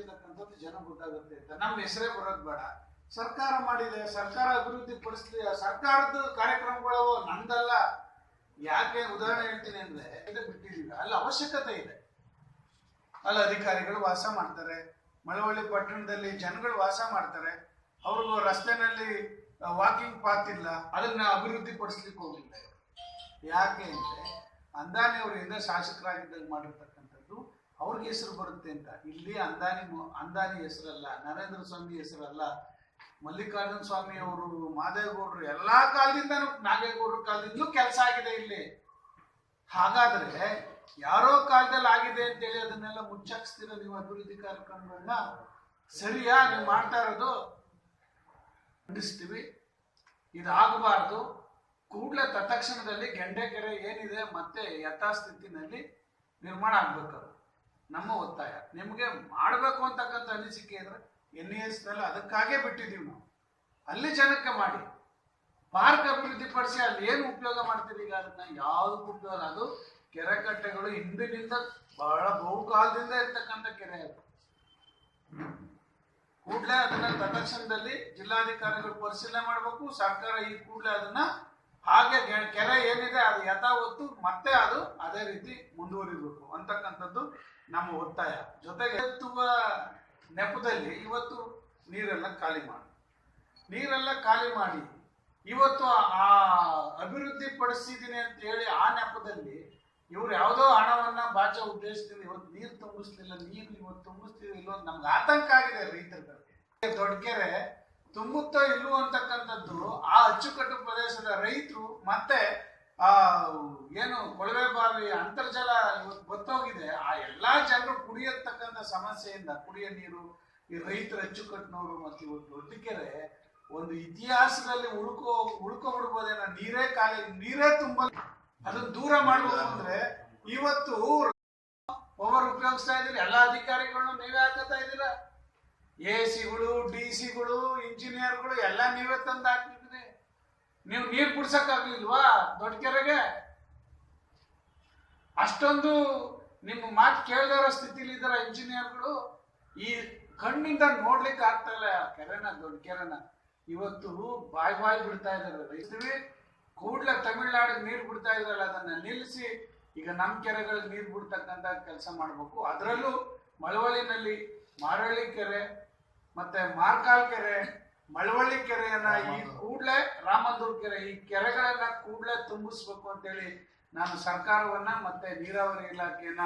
ಜನ ಗೊತ್ತಾಗುತ್ತೆ ಅಂತ. ನಮ್ಮ ಹೆಸರೇ ಬರೋದು ಬೇಡ. ಸರ್ಕಾರ ಮಾಡಿದೆ, ಸರ್ಕಾರ ಅಭಿವೃದ್ಧಿ ಪಡಿಸ್ಲಿಲ್ಲ, ಸರ್ಕಾರದ ಕಾರ್ಯಕ್ರಮಗಳು ನಂದಲ್ಲ. ಯಾಕೆ? ಉದಾಹರಣೆ ಹೇಳ್ತೀನಿ ಅಂದ್ರೆ ಬಿಟ್ಟಿದ್ದೀವಿ. ಅಲ್ಲಿ ಅವಶ್ಯಕತೆ ಇದೆ. ಅಲ್ಲಿ ಅಧಿಕಾರಿಗಳು ವಾಸ ಮಾಡ್ತಾರೆ. ಮಳವಳ್ಳಿ ಪಟ್ಟಣದಲ್ಲಿ ಜನಗಳು ವಾಸ ಮಾಡ್ತಾರೆ. ಅವ್ರಿಗೂ ರಸ್ತೆನಲ್ಲಿ ವಾಕಿಂಗ್ ಪಾತ್ ಇಲ್ಲ. ಅದನ್ನ ಅಭಿವೃದ್ಧಿ ಪಡಿಸ್ಲಿಕ್ಕೆ ಹೋಗಿಲ್ಲ. ಯಾಕೆ ಅಂದ್ರೆ ಅಂದಾನಿ ಅವರಿಂದ ಶಾಸಕರಾಗಿದ್ದಾಗ ಮಾಡಿರ್ತಕ್ಕಂಥದ್ದು ಅವ್ರಿಗೆ ಹೆಸರು ಬರುತ್ತೆ ಅಂತ. ಇಲ್ಲಿ ಅಂದಾನಿ ಅಂದಾನಿ ಹೆಸರಲ್ಲ, ನರೇಂದ್ರ ಸ್ವಾಮಿ ಹೆಸರಲ್ಲ, ಮಲ್ಲಿಕಾರ್ಜುನ ಸ್ವಾಮಿ ಅವರು, ಮಾದೇಗೌಡರು ಎಲ್ಲಾ ಕಾಲದಿಂದಾನು ನಾಗೇಗೌಡರ ಕಾಲದಿಂದಲೂ ಕೆಲಸ ಆಗಿದೆ ಇಲ್ಲಿ. ಹಾಗಾದ್ರೆ ಯಾರೋ ಕಾಲದಲ್ಲಿ ಆಗಿದೆ ಅಂತೇಳಿ ಅದನ್ನೆಲ್ಲ ಮುಚ್ಚಾಕ್ಸ್ತಿರ ನೀವು ಅಭಿವೃದ್ಧಿ ಕಾರ್ಯಕ್ರಮಗಳನ್ನ? ಸರಿಯಾ? ನೀವು ಮಾಡ್ತಾ ಇರೋದು? ಖಂಡಿಸ್ತೀವಿ. ಇದಾಗಬಾರ್ದು. ಕೂಡಲೇ ತತ್ಕ್ಷಣದಲ್ಲಿ ಗೆಂಡೆಕೆರೆ ಏನಿದೆ ಮತ್ತೆ ಯಥಾಸ್ಥಿತಿನಲ್ಲಿ ನಿರ್ಮಾಣ ಆಗ್ಬೇಕು ನಮ್ಮ ಒತ್ತಾಯ. ನಿಮಗೆ ಮಾಡಬೇಕು ಅಂತಕ್ಕಂಥ ಅನಿಸಿಕೆ ಅಂದರೆ ಎನ್ ಎಸ್ ಎಸ್ನಲ್ಲಿ ಅದಕ್ಕಾಗೇ ಬಿಟ್ಟಿದ್ದೀವಿ ನಾವು. ಅಲ್ಲಿ ಜನಕ್ಕೆ ಮಾಡಿ. ಪಾರ್ಕ್ ಅಭಿವೃದ್ಧಿ ಪಡಿಸಿ ಅಲ್ಲಿ ಏನು ಉಪಯೋಗ ಮಾಡ್ತೀರಿ ಈಗ ಅದನ್ನ ಯಾವ್ದಕ್ಕೂ ಉಪಯೋಗ? ಅದು ಕೆರೆ ಕಟ್ಟೆಗಳು ಹಿಂದಿನಿಂದ ಬಹಳ ಬಹುಕಾಲದಿಂದ ಇರ್ತಕ್ಕಂಥ ಕೆರೆ ಅದು. ಕೂಡಲೇ ಅದನ್ನ ತತ್ಕ್ಷಣದಲ್ಲಿ ಜಿಲ್ಲಾಧಿಕಾರಿಗಳು ಪರಿಶೀಲನೆ ಮಾಡಬೇಕು. ಸರ್ಕಾರ ಈ ಕೂಡಲೇ ಅದನ್ನ ಹಾಗೆ ಕೆರೆ ಏನಿದೆ ಅದು ಯಥಾವತ್ತು ಮತ್ತೆ ಅದು ಅದೇ ರೀತಿ ಮುಂದುವರಿಬೇಕು ಅಂತಕ್ಕಂಥದ್ದು ನಮ್ಮ ಒತ್ತಾಯ. ಜೊತೆಗೆ ತುಂಬ ನೆಪದಲ್ಲಿ ಇವತ್ತು ನೀರೆಲ್ಲ ಖಾಲಿ ಮಾಡಿ. ನೀರೆಲ್ಲ ಖಾಲಿ ಮಾಡಿ. ಇವತ್ತು ಆ ಅಭಿವೃದ್ಧಿ ಪಡಿಸಿದ್ದೀನಿ ಅಂತ ಹೇಳಿ ಆ ನೆಪದಲ್ಲಿ ಇವ್ರು ಯಾವುದೋ ಹಣವನ್ನ ಬಾಚ ಉದ್ದೇಶದಿಂದ ಇವತ್ತು ನೀರು ತುಂಬಿಸ್ಲಿಲ್ಲ, ನೀರು ಇವತ್ತು ಅಂತ ನಮ್ಗೆ ಆತಂಕ ಆಗಿದೆ ದೊಡ್ಡ ದೊಡ್ಡಕೆರೆ ತುಂಬುತ್ತೋ ಇಲ್ಲುವಂತಕ್ಕಂಥದ್ದು ಆ ಅಚ್ಚುಕಟ್ಟು ಪ್ರದೇಶದ ರೈತರು ಮತ್ತೆ, ಆ, ಏನು ಕೊಳವೆ ಬಾವಿ ಅಂತರ್ಜಲ ಗೊತ್ತೋಗಿದೆ ಆ ಎಲ್ಲಾ ಜನರು ಕುಡಿಯತಕ್ಕಂಥ ಸಮಸ್ಯೆಯಿಂದ ಕುಡಿಯ ನೀರು, ಈ ರೈತರ ಅಚ್ಚುಕಟ್ಟಿನವರು ಮತ್ತೆ ಇವತ್ತು ದೊಡ್ಡಕೆರೆ ಒಂದು ಇತಿಹಾಸದಲ್ಲಿ ಉಳ್ಕೋ ಉಳ್ಕೊ ಬಿಡ್ಬೋದೇನೋ ನೀರೇ ಖಾಲಿ ನೀರೇ ತುಂಬ ಅದನ್ನ ದೂರ ಮಾಡಬೇಕು ಇವತ್ತು ಪವರ್ ಉಪಯೋಗಿಸ್ತಾ ಇದೀರಿ ಎಲ್ಲಾ ಅಧಿಕಾರಿಗಳನ್ನು ನೀವೇ ಹಾಕತಾ ಇದ್ದೀರಾ? ಎ ಸಿಗಳು ಡಿ ಸಿಗಳು ಇಂಜಿನಿಯರ್ಗಳು ಎಲ್ಲ ನೀವೇ ತಂದು ಹಾಕಿದ್ರಿ ನೀವು ನೀರು ಕುಡ್ಸಕ್ ಆಗ್ಲಿಲ್ವಾ ದೊಡ್ಡ ಕೆರೆಗೆ? ಅಷ್ಟೊಂದು ನಿಮ್ಮ ಮಾತು ಕೇಳದೇ ಸ್ಥಿತಿಲಿ ಇದ್ದಾರೆ ಇಂಜಿನಿಯರ್ಗಳು? ಈ ಕಣ್ಣಿಂದ ನೋಡ್ಲಿಕ್ಕೆ ಆಗ್ತಾ ಇಲ್ಲ ಕೆರೆನ, ದೊಡ್ಡ ಕೆರೆನ. ಇವತ್ತು ಬಾಯ್ ಬಾಯ್ ಬಿಡ್ತಾ ಇದಾರೆ ರೈತವಿ ಕೂಡ್ಲೆ ತಮಿಳ್ನಾಡಿಗೆ ನೀರು ಬಿಡ್ತಾ ಇದ್ರಲ್ಲ ಅದನ್ನ ನಿಲ್ಲಿಸಿ ಈಗ ನಮ್ಮ ಕೆರೆಗಳಿಗೆ ನೀರು ಬಿಡ್ತಕ್ಕಂಥ ಕೆಲಸ ಮಾಡಬೇಕು. ಅದರಲ್ಲೂ ಮಳವಳ್ಳಿನಲ್ಲಿ ಮಾರಳ್ಳಿ ಕೆರೆ ಮತ್ತೆ ಮಾರ್ಕಾಲ್ ಕೆರೆ ಮಳವಳ್ಳಿ ಕೆರೆಯನ್ನ ಈ ಕೂಡ್ಲೆ ರಾಮಂದೂರ್ ಕೆರೆ, ಈ ಕೆರೆಗಳನ್ನ ಕೂಡ್ಲೆ ತುಂಬಿಸ್ಬೇಕು ಅಂತೇಳಿ ನಾನು ಸರ್ಕಾರವನ್ನ ಮತ್ತೆ ನೀರಾವರಿ ಇಲಾಖೆಯನ್ನ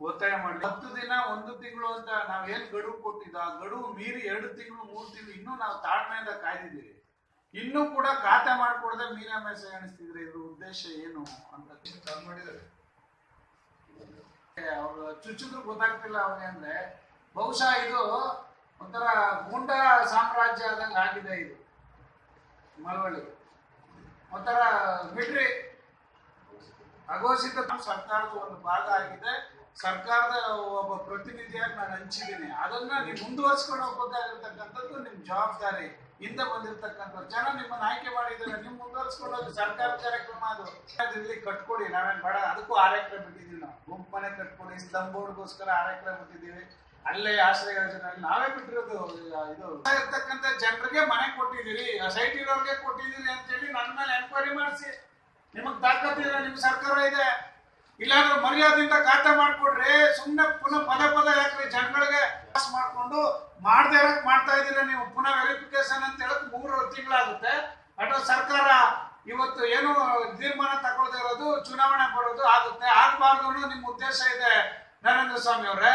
ಒತ್ತಾಯ ಮಾಡಿ ಹತ್ತು ದಿನ, ಒಂದು ತಿಂಗಳು ಅಂತ ನಾವ್ ಏನ್ ಗಡುವು ಕೊಟ್ಟಿದ್ದ, ಆ ಗಡುವು ಮೀರಿ ಎರಡು ತಿಂಗಳು, ಮೂರು ತಿಂಗಳು ಇನ್ನೂ ನಾವು ತಾಳ್ಮೆಯಿಂದ ಕಾಯ್ದಿದ್ದೀವಿ. ಇನ್ನೂ ಕೂಡ ಖಾತೆ ಮಾಡ್ಕೊಡದೆ ಮೀನಾಮೇಷ ಎಣಿಸ್ತಿದ್ರೆ ಇದ್ರ ಉದ್ದೇಶ ಏನು ಅಂತ ಮಾಡಿದ್ದಾರೆ ಅವ್ರು ಚುಚ್ಚಿದ್ರು ಗೊತ್ತಾಗ್ತಿಲ್ಲ ಅವ್ರಿಗೆ ಅಂದ್ರೆ ಬಹುಶಃ ಇದು ಒಂಥರ ಗೂಂಡ ಸಾಮ್ರಾಜ್ಯ ಆದಂಗೆ ಆಗಿದೆ ಇದು. ಮಳವಳ್ಳಿ. ಒಂಥರ ಬಿಡ್ರಿ ಅಘೋಷಿತ ಸರ್ಕಾರದ ಒಂದು ಭಾಗ ಆಗಿದೆ. ಸರ್ಕಾರದ ಒಬ್ಬ ಪ್ರತಿನಿಧಿಯಾಗಿ ನಾನು ಹಂಚಿದ್ದೀನಿ. ಅದನ್ನ ನೀವು ಮುಂದುವರ್ಸ್ಕೊಂಡು ಹೋಗ್ಬೇಕಾಗಿರ್ತಕ್ಕಂಥದ್ದು ನಿಮ್ ಜವಾಬ್ದಾರಿ. ಹಿಂದೆ ಬಂದಿರತಕ್ಕಂಥ ಜನ ನಿಮ್ಮನ್ನ ಆಯ್ಕೆ ಮಾಡಿದ್ದಾರೆ. ನೀವು ಮುಂದುವರ್ಸ್ಕೊಂಡು ಸರ್ಕಾರ ಕಾರ್ಯಕ್ರಮ ಅದು. ಇಲ್ಲಿ ಕಟ್ಕೊಡಿ, ನಾವೇನ್ ಬೇಡ. ಅದಕ್ಕೂ ಆರೈಕೆ ಬಿಟ್ಟಿದ್ದೀವಿ ನಾವು. ಗುಂಪನೆ ಕಟ್ಕೊಡಿ ಸ್ಲಮ್ ಆರೈಕೆ ಬಿಟ್ಟಿದ್ದೀವಿ ಅಲ್ಲೇ ಆಶ್ರಯ ಯೋಜನೆಯಲ್ಲಿ ನಾವೇ ಬಿಟ್ಟಿರೋದು ಇದು. ಇರ್ತಕ್ಕಂಥ ಜನರಿಗೆ ಮನೆ ಕೊಟ್ಟಿದ್ದೀರಿ ಸೈಟ್ ಇರೋರಿಗೆ ಕೊಟ್ಟಿದ್ದೀರಿ ಅಂತೇಳಿ ನನ್ನ ಮೇಲೆ ಎನ್ಕ್ವೈರಿ ಮಾಡಿಸಿ. ನಿಮಗ್ ತಾಕತ್ತಿದೆ ನಿಮ್ಮ ಸರ್ಕಾರ ಇದೆ. ಇಲ್ಲಾಂದ್ರೆ ಮರ್ಯಾದೆಯಿಂದ ಖಾತೆ ಮಾಡ್ಕೊಡ್ರಿ. ಸುಮ್ಮನೆ ಪುನಃ ಪದ ಪದ ಯಾಕ್ರಿ ಜನಗಳಿಗೆ. ಪಾಸ್ ಮಾಡ್ಕೊಂಡು ಮಾಡದೇ ಇರಕ್ ಮಾಡ್ತಾ ಇದ್ದೀರಿ ನೀವು. ಪುನಃ ವೆರಿಫಿಕೇಶನ್ ಅಂತ ಹೇಳಕ್ ಮೂರು ತಿಂಗಳಾಗುತ್ತೆ. ಅಥವಾ ಸರ್ಕಾರ ಇವತ್ತು ಏನು ತೀರ್ಮಾನ ತಗೊಳ್ದೇ ಇರೋದು, ಚುನಾವಣೆ ಬರೋದು ಆಗುತ್ತೆ. ಆಗ್ಬಾರ್ದು ನಿಮ್ಮ ನಿಮ್ ಉದ್ದೇಶ ಇದೆ ನರೇಂದ್ರ ಸ್ವಾಮಿ ಅವರೇ.